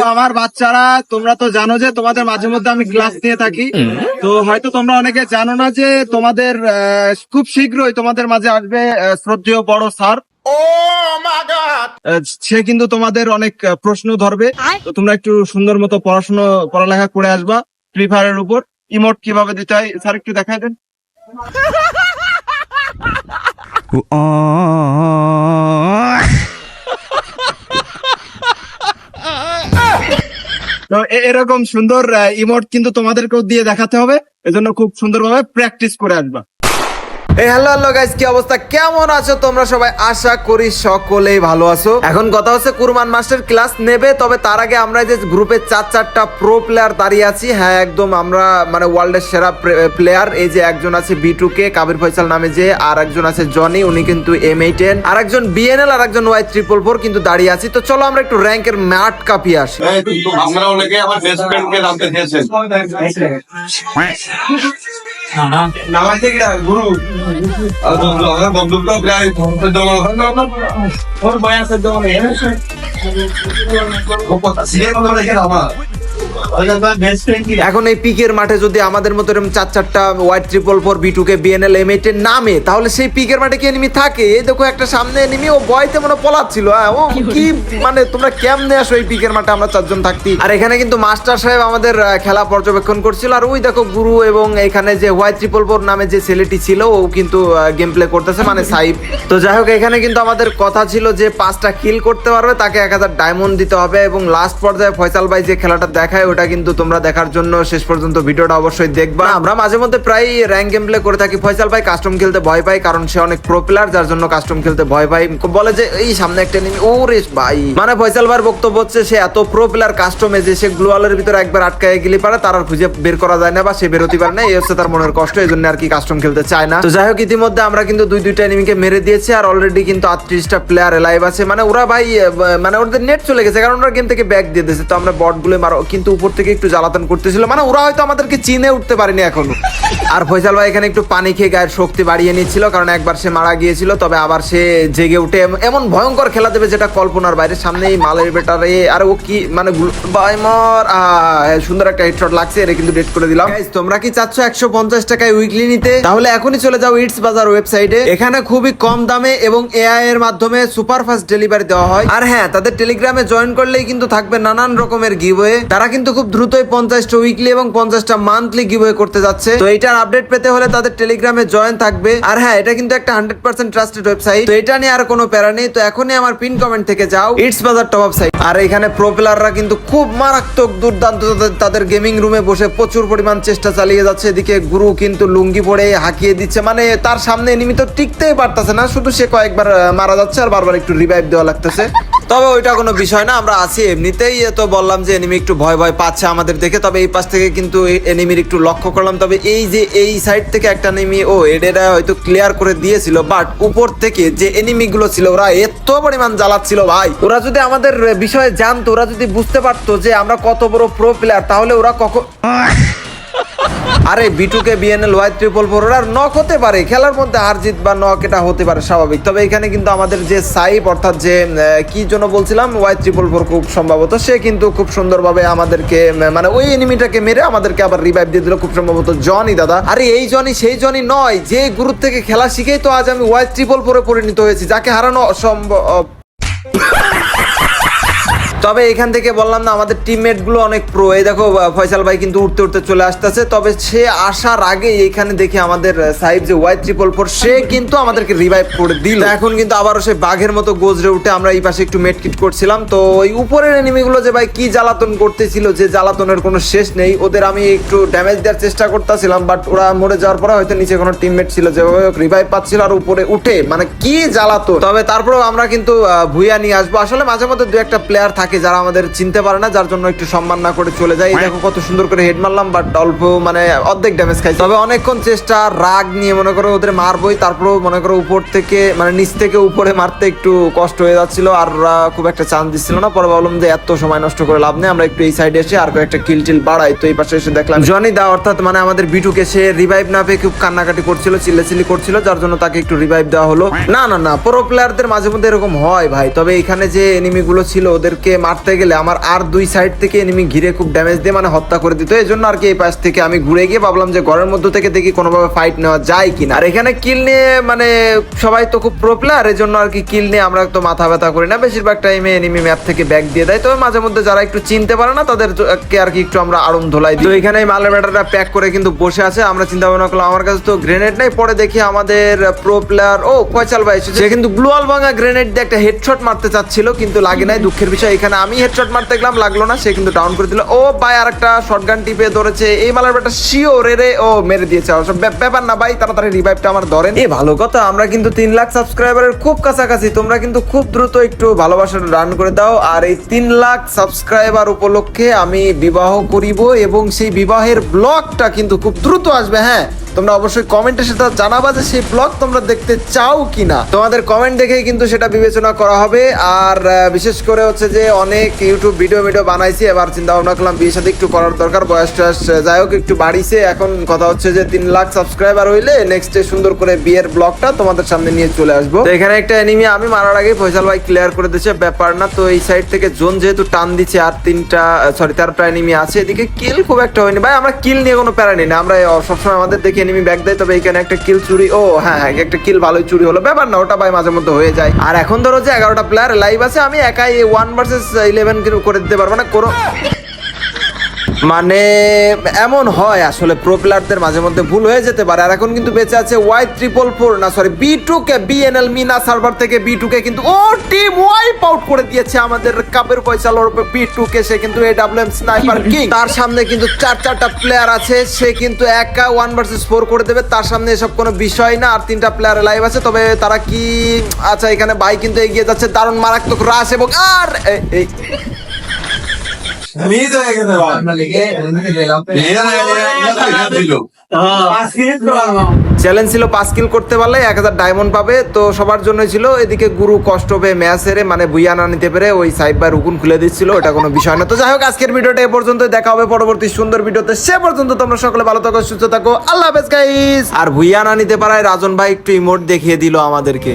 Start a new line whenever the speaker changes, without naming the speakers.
তো আমার বাচ্চারা তোমরা তো জানো যে তোমাদের মাঝে মধ্যে আমি ক্লাস নিয়ে থাকি। তো হয়তো তোমরা অনেকে জানো না যে তোমাদের আহ, খুব শীঘ্রই তোমাদের মাঝে আসবে শ্রদ্ধেয় বড় স্যার। সে কিন্তু তোমাদের অনেক প্রশ্ন ধরবে। তো তোমরা একটু সুন্দর মতো পড়াশোনা পড়ালেখা করে আসবা ফ্রি ফায়ারের উপর। ইমোট কীভাবে দিতে হয় স্যার একটু দেখাই দেন। তো এরকম সুন্দর ইমোট কিন্তু তোমাদেরকেও দিয়ে দেখাতে হবে। এজন্য খুব সুন্দরভাবে প্র্যাকটিস করে আসবা।
হ্যালো হ্যালো গাইস কি অবস্থা? কেমন আছো তোমরা সবাই? আশা করি সকলেই ভালো আছো। এখন কথা হচ্ছে কুরবান মাস্টার ক্লাস নেবে তবে তার আগে আমরা যে গ্রুপে চার চারটা প্রো প্লেয়ার দাঁড়িয়ে আছি। হ্যাঁ একদম আমরা মানে ওয়ার্ল্ডের সেরা প্লেয়ার এই যে একজন আছে B two K Kabir Faisal নামে যে আর একজন আছে জনি উনি কিন্তু এম এইট এন আর একজন বিএনএল আর একজন ওয়াই ট্রিপল ফোর কিন্তু দাঁড়িয়ে আছি। তো চলো আমরা একটু র্যাঙ্কের ম্যাট কাপিয়ে আসি।
আমরা অনেকে আমার বেস্ট ফ্রেন্ডকে নামতে দিয়েছেন
গুরু।
আর বন্ধু আমার বন্ধুটা প্রায়
ওর বয়াস বেস্ট ফ্রেন্ড কি
এখন এই পিকের মাঠে যদি আমাদের মতো এরকম চার চারটা Y triple four B two K BNL M eight এর নামে তাহলে সেই পিকের মাঠে কি এনিমি থাকে? এই দেখো একটা সামনে এনিমি ও বয়তে মনে পলাচ্ছিল হ্যাঁ? ও কি মানে তোমরা কেমনে আসো এই পিকের মাঠে আমরা চারজন থাকতি আর এখানে কিন্তু মাস্টার সাহেব আমাদের খেলা পর্যবেক্ষণ করছিল আর ওই দেখো গুরু এবং এখানে যে হোয়াইট ট্রিপল ফোর নামে যে ছেলেটি ছিল ও কিন্তু গেম প্লে করতেছে মানে সাইব। তো যাই হোক এখানে কিন্তু আমাদের কথা ছিল যে পাঁচটা কিল করতে পারবে তাকে এক হাজার ডায়মন্ড দিতে হবে এবং লাস্ট পর্যায়ে ফয়সাল ভাই যে খেলাটা দেখায় ওটা কিন্তু তোমরা দেখার জন্য শেষ পর্যন্ত ভিডিওটা অবশ্যই দেখবা। আমরা মাঝে মধ্যে প্রায় র্যাঙ্ক গেম প্লে করে থাকি। ফয়সাল ভাই কাস্টম খেলতে ভয় পায় কারণ সে অনেক প্রো প্লেয়ার যার জন্য কাস্টম খেলতে ভয় পায়। বলে যে, এই সামনে একটা নিমি ওরে ভাই। মানে ফয়সাল ভাইয়ের বক্তব্য হচ্ছে, সে এত প্রো প্লেয়ার কাস্টমে যে সে গ্লোয়ালের ভিতরে একবার আটকায় গেলে পারে, তার আর খুঁজে বের করা যায় না বা সে বেরোতে পারে না। এই হচ্ছে তার মনের কষ্ট এই জন্য আর কি কাস্টম খেলতে চায় না। তো যাই হোক, ইতিমধ্যে আমরা কিন্তু দুই দুইটা এনিমিকে মেরে দিয়েছি আর অলরেডি কিন্তু আটত্রিশটা প্লেয়ার লাইভ আছে। মানে ওরা ভাই মানে ওদের নেট চলে গেছে, কারণ ওরা গেম থেকে ব্যাক দিয়ে দিয়েছে। তো আমরা বটগুলো মারো, কিন্তু উপর থেকে একটু জ্বালাতন করতেছিল। মানে ওরা হয়তো আমাদেরকে চিনে উঠতে পারেনি এখনও। আর ফয়সাল ভাই এখানে একটু পানি খেয়ে গায়ের শক্তি বাড়িয়ে নিচ্ছিল কারণ একবার সে মারা গিয়েছিল তবে আবার সে জেগে উঠে এমন ভয়ঙ্কর খেলা দেবে যেটা কল্পনার বাইরে সামনে এই মালের বেটারে। আর ও কি মানে গুল- ভাই মর আহ, সুন্দর একটা হেডশট লাগছে এটা কিন্তু ডেট করে দিলাম। তোমরা কি চাচ্ছ একশো পঞ্চাশ টাকায় উইকলি নিতে? তাহলে এখনই চলে যাও ইটস বাজার ওয়েবসাইটে এখানে খুবই কম দামে এবং এআই এর মাধ্যমে সুপার ফাস্ট ডেলিভারি দেওয়া হয়। আর হ্যাঁ তাদের টেলিগ্রামে জয়েন করলেই কিন্তু থাকবে নানান রকমের গিভওয়ে তারা কিন্তু খুব দ্রুতই পঞ্চাশটা উইকলি এবং পঞ্চাশটা মান্থলি গিভওয়ে করতে যাচ্ছে। তো এটার আপডেট পেতে হলে তাদের টেলিগ্রামে জয়েন থাকবে। আর হ্যাঁ এটা কিন্তু একটা হান্ড্রেড পার্সেন্ট ট্রাস্টেড ওয়েবসাইট তো এটা নিয়ে আর কোনো প্যারা নেই। তো এখনই আমার পিন কমেন্ট থেকে যাও। ইটস বাজার টপ আপ সাইট আর এখানে প্রো প্লেয়াররা কিন্তু খুব মারাত্মক দুর্দান্ত তাদের- গেমিং রুমে বসে প্রচুর পরিমাণ চেষ্টা চালিয়ে যাচ্ছে। এদিকে গুরু কিন্তু লুঙ্গি পরে হাঁকিয়ে দিচ্ছে। মানে তার সামনে এনিমি টিকতেই পারতেছে না। শুধু সে কয়েকবার মারা যাচ্ছে আর বারবার একটু রিভাইভ দেওয়া লাগতেছে। তবে ওইটা কোনো বিষয় না, আমরা আছি এমনিতেই। তো বললাম যে এনিমি একটু ভয় ভয় পাচ্ছে আমাদের দেখে, তবে এই পাশ থেকে কিন্তু এনিমির একটু লক্ষ্য করলাম। তবে এই যে এই সাইড থেকে একটা এনিমি ও এডেরা হয়তো ক্লিয়ার করে দিয়েছিল বাট উপর থেকে যে এনিমি গুলো ছিল, ওরা এত পরিমাণ জ্বালাচ্ছিল ভাই। ওরা যদি আমাদের বিষয়ে জানতো, ওরা যদি বুঝতে পারতো যে আমরা কত বড় প্রো প্লেয়ার তাহলে ওরা কখন আরে B two K BNL Y triple four আর নক হতে পারে। খেলার মধ্যে হার জিত বা নক এটা হতে পারে স্বাভাবিক। তবে এখানে কিন্তু আমাদের যে সাইপ অর্থাৎ যে কি জন্য বলছিলাম, ওয়াই ট্রিপল ফোর খুব সম্ভবত, সে কিন্তু খুব সুন্দরভাবে আমাদেরকে মানে ওই এনিমিটাকে মেরে আমাদেরকে আবার রিভাইভ দিয়ে দিল খুব সম্ভবত জনি দাদা। আরে এই জনি সেই জনি নয়, যে গ্রুপ থেকে খেলা শিখেই তো আজ আমি ওয়াই ট্রিপল ফোরে পরিণত হয়েছি, যাকে হারানো অসম্ভব তবে এখান থেকে বললাম না, আমাদের টিমমেটগুলো অনেক প্রো এই দেখো ফয়সাল ভাই কিন্তু উঠতে উঠতে চলে আসতেছে। তবে সে আসার আগে এখানে দেখি আমাদের সাহিব যে ওয়াই ট্রিপল ফোর সে কিন্তু আমাদেরকে রিভাইভ করে দিল। এখন কিন্তু আবারও সে বাঘের মতো গোজরে উঠে আমরা এই পাশে একটু মেটকিট করছিলাম। তো ওই উপরের এনিমি গুলো যে ভাই কি জ্বালাতন করতেছিল, যে জ্বালাতনের কোনো শেষ নেই। ওদের আমি একটু ড্যামেজ দেওয়ার চেষ্টা করতেছিলাম বাট ওরা মরে যাওয়ার পরে হয়তো নিচে কোনো টিমমেট ছিল যেভাবে রিভাইভ পাচ্ছিল আর উপরে উঠে। মানে কি জ্বালাতো তবে তারপরেও আমরা কিন্তু ভুইয়া নিয়ে আসব। আসলে মাঝে মধ্যে দু একটা প্লেয়ার থাকে যারা আমাদের চিনতে পারে না যার জন্য একটু সম্মান না করে চলে যায়। এই দেখো কত সুন্দর করে হেড মারলাম বাট অল্প মানে অর্ধেক ড্যামেজ খাই তবে অনেকক্ষণ চেষ্টা রাগ নিয়ে মনে করো ওদের মারবোই তারপরেও মনে করো উপর থেকে মানে নিচ থেকে উপরে মারতে একটু কষ্ট হয়ে যাচ্ছিল আর ওরা খুব একটা চান্স দিচ্ছিল না। পরে ভাবলাম যে এত সময় নষ্ট করে লাভ নেই আমরা একটু এই সাইডে এসে আর কয়েকটা কিল টিল বাড়াই। তো এই পাশে এসে দেখলাম জনি দা অর্থাৎ মানে আমাদের বিটুকে সে রিভাইভ না পেয়ে খুব কান্নাকাটি করছিল চিল্লাচিল্লি করছিল যার জন্য তাকে একটু রিভাইভ দেওয়া হলো। না না না প্রো প্লেয়ারদের মাঝে মধ্যে এরকম হয় ভাই। তবে এখানে যে এনিমি গুলো ছিল ওদেরকে মারতে গেলে আমার আর দুই সাইড থেকে এনিমি ঘিরে খুব ড্যামেজ দিয়ে মানে হত্যা করে দিত। এই জন্য আর কি এই পাশ থেকে আমি ঘুরে গিয়ে ভাবলাম যে ঘরের মধ্যে থেকে দেখি কোনোভাবে ফাইট নেওয়া যায় কিনা। আর এখানে কিল নিয়ে মানে সবাই তো খুব প্রো প্লেয়ার এই জন্য আর কি কিল নিয়ে আমরা তো মাথা ব্যথা করি না। বেশিরভাগ টাইমে এনিমি ম্যাপ থেকে ব্যাক দিয়ে দেয়। তবে মাঝে মধ্যে যারা একটু চিনতে পারে না তাদেরকে আর কি একটু আমরা আড়ম ধোলাই দিই। তো এখানে মালের ব্যাটারটা প্যাক করে কিন্তু বসে আছে। আমরা চিন্তা ভাবনা করলাম, আমার কাছে তো গ্রেনেড নাই। পরে দেখি আমাদের প্রো ও কয়চাল ভাই। সে কিন্তু গ্লোয়াল ভাঙা গ্রেনেড দিয়ে একটা হেডশট মারতে চাচ্ছিল, কিন্তু লাগে নাই। দুঃখের বিষয়, এখানে আমি হেডশট মারতে গেলাম, লাগল না, সে কিন্তু ডাউন করে দিল। ও ভাই আর একটা শটগান টিপে ধরেছে। এই মালার ব্যাটা শিওর রে রে ও মেরে দিয়েছে। ব্যাপ- ব্যাপার না ভাই, তাড়াতাড়ি রিভাইভটা আমার ধরেন। এ, ভালো কথা, আমরা কিন্তু তিন লাখ সাবস্ক্রাইবারের খুব কাছাকাছি। তোমরা কিন্তু খুব দ্রুত একটু ভালোবাসাটা রান করে দাও। আর এই তিন লাখ সাবস্ক্রাইবার উপলক্ষে আমি বিবাহ করিব এবং সেই বিবাহের ব্লগটা কিন্তু খুব দ্রুত আসবে হ্যাঁ। তোমরা অবশ্যই কমেন্টে সেটা জানাবা যে সেই ব্লগ তোমরা দেখতে চাও কি না তোমাদের কমেন্ট দেখেই কিন্তু সেটা বিবেচনা করা হবে। আর বিশেষ করে হচ্ছে যে অনেক ইউটিউব ভিডিও ভিডিও বানাইছি, এবার চিন্তা ভাবনা করলাম বিয়ের সাথে একটু করার দরকার, বয়স টয়স যাই হোক একটু বাড়িছে। এখন কথা হচ্ছে যে তিন লাখ সাবস্ক্রাইবার হইলে নেক্সট ডে সুন্দর করে বিয়ের ব্লগটা তোমাদের সামনে নিয়ে চলে আসব। এখানে একটা এনিমি আমি মারার আগে ফয়সাল ভাই ক্লিয়ার করে দিচ্ছে ব্যাপার না। তো এই সাইড থেকে জোন যেহেতু টান দিচ্ছে, আর তিনটা সরি তেরোটা এনিমি আছে, এদিকে কিল খুব একটা হয়নি। ভাই, আমরা কিল নিয়ে কোনো প্যারা নিই না, আমরা সবসময় আমাদের দেখে এনিমি ব্যাক দেয়, তবে এখানে একটা কিল চুরি, ও হ্যাঁ হ্যাঁ একটা কিল ভালোই চুরি হলো। ব্যাপার না, ওটা ভাই মাঝে মধ্যে হয়ে যায়। আর এখন ধরো যে এগারোটা প্লেয়ার লাইভ আছে, আমি একাই ওয়ান ভার্সেস ইলেভেন করে দিতে পারব না, কোনো মানে এমন হয় আসলে প্রো প্লেয়ারদের মাঝে মধ্যে ভুল হয়ে যেতে পারে। আর এখন কিন্তু বেঁচে আছে ওয়াই ট্রিপল ফোর না sorry B two K BNL Mina server থেকে বি টু কে কিন্তু ও টিম ওয়াইপ আউট করে দিয়েছে আমাদের কাপের পয়সা ওরফে বি টু কে সে কিন্তু A W M sniper king তার সামনে কিন্তু চার চারটা প্লেয়ার আছে সে কিন্তু একা ওয়ান ভার্সেস ফোর করে দেবে। তার সামনে এসব কোনো বিষয় না আর তিনটা প্লেয়ার লাইভ আছে। তবে তারা কি আচ্ছা এখানে ভাই কিন্তু এগিয়ে যাচ্ছে। দারুণ মারাত্মক রাশ এবং আর চ্যালেঞ্জ ছিল পাঁচ কিল করতে পারলে এক হাজার ডায়মন্ড পাবে তো সবার জন্য ছিল এদিকে গুরু কষ্ট পেয়ে ম্যাচ হেরে মানে বুইয়া না নিতে পেরে ওই সাইড বাই রুকুন খুলে দিচ্ছিল এটা কোনো বিষয় না। তো যাই হোক আজকের ভিডিওটা এ পর্যন্ত দেখা হবে পরবর্তী সুন্দর ভিডিওতে। সে পর্যন্ত তোমরা সকলে ভালো থাকো সুস্থ থাকো আল্লাহ হাফেজ গাইস আর ভুইয়া না নিতে পারায় রাজন ভাই একটু ইমোট দেখিয়ে দিল আমাদেরকে।